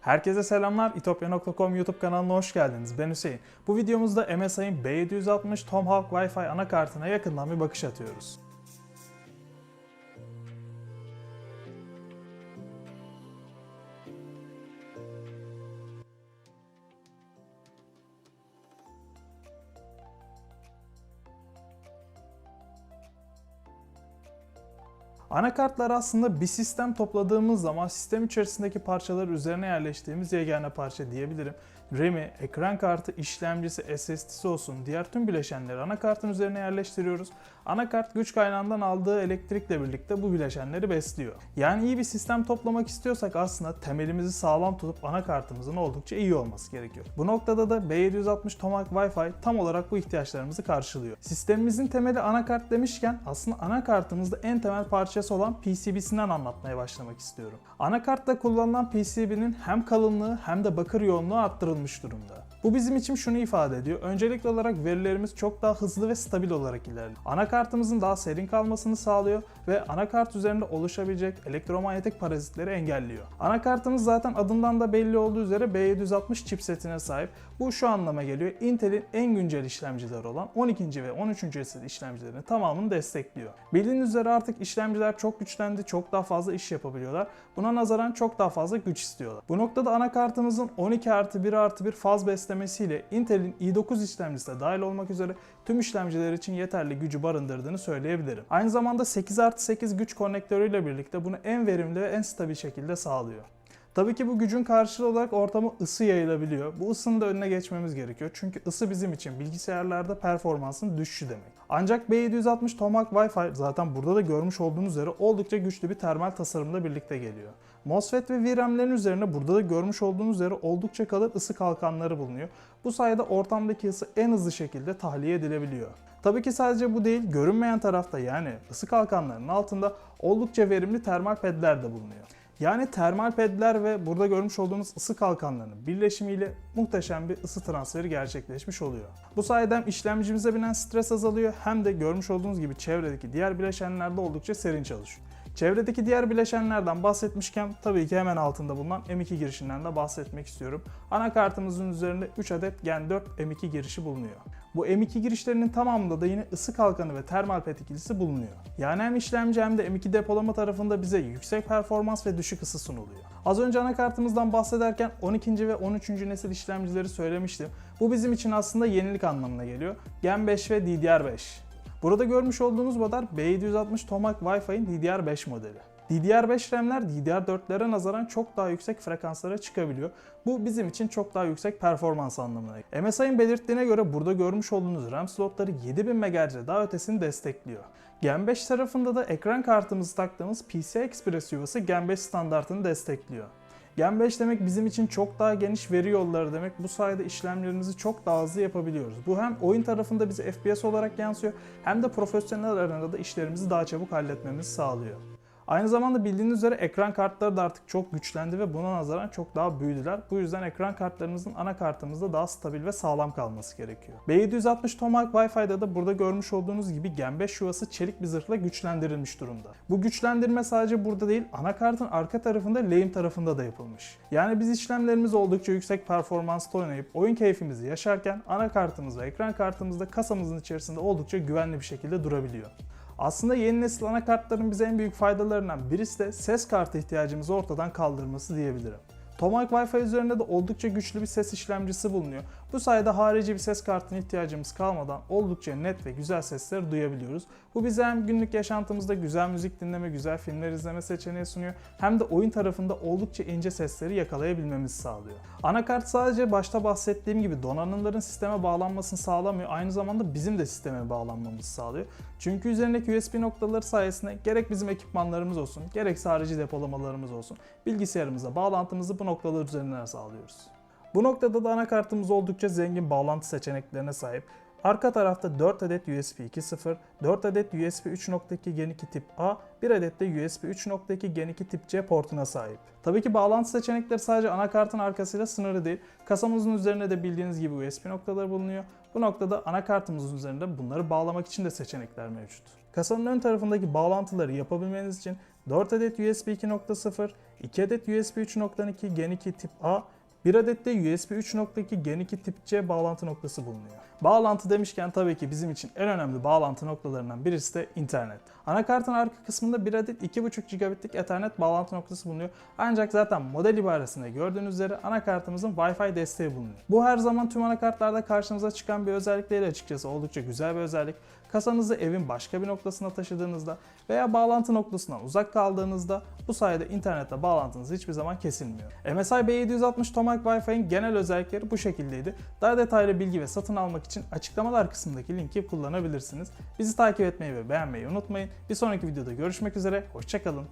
Herkese selamlar. itopya.com YouTube kanalına hoş geldiniz. Ben Hüseyin. Bu videomuzda MSI'ın B760 Tomahawk Wi-Fi anakartına yakından bir bakış atıyoruz. Anakartlar aslında bir sistem topladığımız zaman sistem içerisindeki parçaları üzerine yerleştirdiğimiz yegane parça diyebilirim. RAM'i, ekran kartı, işlemcisi, SSD'si olsun diğer tüm bileşenleri anakartın üzerine yerleştiriyoruz. Anakart güç kaynağından aldığı elektrikle birlikte bu bileşenleri besliyor. Yani iyi bir sistem toplamak istiyorsak aslında temelimizi sağlam tutup anakartımızın oldukça iyi olması gerekiyor. Bu noktada da B760 Tomahawk Wi-Fi tam olarak bu ihtiyaçlarımızı karşılıyor. Sistemimizin temeli anakart demişken aslında anakartımızda en temel parçası olan PCB'sinden anlatmaya başlamak istiyorum. Anakartta kullanılan PCB'nin hem kalınlığı hem de bakır yoğunluğu arttırılmış durumda. Bu bizim için şunu ifade ediyor. Öncelikli olarak verilerimiz çok daha hızlı ve stabil olarak ilerliyor. Anakartımızın daha serin kalmasını sağlıyor ve anakart üzerinde oluşabilecek elektromanyetik parazitleri engelliyor. Anakartımız zaten adından da belli olduğu üzere B760 chipsetine sahip. Bu şu anlama geliyor. Intel'in en güncel işlemcileri olan 12. ve 13. nesil işlemcilerin tamamını destekliyor. Bildiğiniz üzere artık işlemciler çok güçlendi, çok daha fazla iş yapabiliyorlar. Buna nazaran çok daha fazla güç istiyorlar. Bu noktada anakartımızın 12 artı 1 artı 1 faz beslemesiyle Intel'in i9 işlemcisi de dahil olmak üzere tüm işlemciler için yeterli gücü barındırdığını söyleyebilirim. Aynı zamanda 8 artı 8 güç konnektörüyle birlikte bunu en verimli ve en stabil şekilde sağlıyor. Tabii ki bu gücün karşılığı olarak ortama ısı yayılabiliyor. Bu ısının da önüne geçmemiz gerekiyor. Çünkü ısı bizim için bilgisayarlarda performansın düşüşü demek. Ancak B760 Tomahawk Wi-Fi zaten burada da görmüş olduğunuz üzere oldukça güçlü bir termal tasarımla birlikte geliyor. MOSFET ve VRAM'lerin üzerine burada da görmüş olduğunuz üzere oldukça kalın ısı kalkanları bulunuyor. Bu sayede ortamdaki ısı en hızlı şekilde tahliye edilebiliyor. Tabii ki sadece bu değil, görünmeyen tarafta yani ısı kalkanlarının altında oldukça verimli termal pedler de bulunuyor. Yani termal pedler ve burada görmüş olduğunuz ısı kalkanlarının birleşimiyle muhteşem bir ısı transferi gerçekleşmiş oluyor. Bu sayede hem işlemcimize binen stres azalıyor hem de görmüş olduğunuz gibi çevredeki diğer bileşenlerde oldukça serin çalışıyor. Çevredeki diğer bileşenlerden bahsetmişken tabii ki hemen altında bulunan M2 girişinden de bahsetmek istiyorum. Anakartımızın üzerinde 3 adet Gen 4 M2 girişi bulunuyor. Bu M2 girişlerinin tamamında da yine ısı kalkanı ve termal pet ikilisi bulunuyor. Yani hem işlemci hem de M2 depolama tarafında bize yüksek performans ve düşük ısı sunuluyor. Az önce anakartımızdan bahsederken 12. ve 13. nesil işlemcileri söylemiştim. Bu bizim için aslında yenilik anlamına geliyor. Gen 5 ve DDR5. Burada görmüş olduğunuz model B760 Tomahawk Wi-Fi'nin DDR5 modeli. DDR5 RAM'ler DDR4'lere nazaran çok daha yüksek frekanslara çıkabiliyor. Bu bizim için çok daha yüksek performans anlamına geliyor. MSI'ın belirttiğine göre burada görmüş olduğunuz RAM slotları 7000 MHz'e daha ötesini destekliyor. Gen 5 tarafında da ekran kartımızı taktığımız PCI Express yuvası Gen 5 standartını destekliyor. Gen 5 demek bizim için çok daha geniş veri yolları demek. Bu sayede işlemlerimizi çok daha hızlı yapabiliyoruz. Bu hem oyun tarafında bize FPS olarak yansıyor hem de profesyonel arenada da işlerimizi daha çabuk halletmemizi sağlıyor. Aynı zamanda bildiğiniz üzere ekran kartları da artık çok güçlendi ve buna nazaran çok daha büyüdüler. Bu yüzden ekran kartlarımızın anakartımızda daha stabil ve sağlam kalması gerekiyor. B760 Tomahawk Wi-Fi'de de burada görmüş olduğunuz gibi Gen 5 yuvası çelik bir zırhla güçlendirilmiş durumda. Bu güçlendirme sadece burada değil, anakartın arka tarafında lehim tarafında da yapılmış. Yani biz işlemlerimizi oldukça yüksek performansla oynayıp oyun keyfimizi yaşarken anakartımız ve ekran kartımız da kasamızın içerisinde oldukça güvenli bir şekilde durabiliyor. Aslında yeni nesil anakartların bize en büyük faydalarından birisi de ses kartı ihtiyacımızı ortadan kaldırması diyebilirim. Tomahawk Wi-Fi üzerinde de oldukça güçlü bir ses işlemcisi bulunuyor. Bu sayede harici bir ses kartına ihtiyacımız kalmadan oldukça net ve güzel sesleri duyabiliyoruz. Bu bize hem günlük yaşantımızda güzel müzik dinleme, güzel filmler izleme seçeneği sunuyor hem de oyun tarafında oldukça ince sesleri yakalayabilmemizi sağlıyor. Anakart sadece başta bahsettiğim gibi donanımların sisteme bağlanmasını sağlamıyor, aynı zamanda bizim de sisteme bağlanmamızı sağlıyor. Çünkü üzerindeki USB noktaları sayesinde gerek bizim ekipmanlarımız olsun, gerekse harici depolamalarımız olsun, bilgisayarımıza bağlantımızı bu noktalar üzerinden sağlıyoruz. Bu noktada da anakartımız oldukça zengin bağlantı seçeneklerine sahip. Arka tarafta 4 adet USB 2.0, 4 adet USB 3.2 Gen 2 tip A, 1 adet de USB 3.2 Gen 2 tip C portuna sahip. Tabii ki bağlantı seçenekleri sadece anakartın arkasıyla sınırlı değil. Kasamızın üzerinde de bildiğiniz gibi USB noktaları bulunuyor. Bu noktada anakartımızın üzerinde bunları bağlamak için de seçenekler mevcut. Kasanın ön tarafındaki bağlantıları yapabilmeniz için 4 adet USB 2.0, 2 adet USB 3.2 Gen 2 tip A, 1 adet de USB 3.2 Gen 2 tip C bağlantı noktası bulunuyor. Bağlantı demişken tabii ki bizim için en önemli bağlantı noktalarından birisi de internet. Anakartın arka kısmında 1 adet 2.5 gigabitlik Ethernet bağlantı noktası bulunuyor. Ancak zaten model ibaresinde gördüğünüz üzere anakartımızın Wi-Fi desteği bulunuyor. Bu her zaman tüm anakartlarda karşınıza çıkan bir özellik değil açıkçası. Oldukça güzel bir özellik. Kasanızı evin başka bir noktasına taşıdığınızda veya bağlantı noktasından uzak kaldığınızda bu sayede internette bağlantınız hiçbir zaman kesilmiyor. MSI B760 Tomahawk Wi-Fi'nin genel özellikleri bu şekildeydi. Daha detaylı bilgi ve satın almak için açıklamalar kısmındaki linki kullanabilirsiniz. Bizi takip etmeyi ve beğenmeyi unutmayın. Bir sonraki videoda görüşmek üzere, hoşçakalın.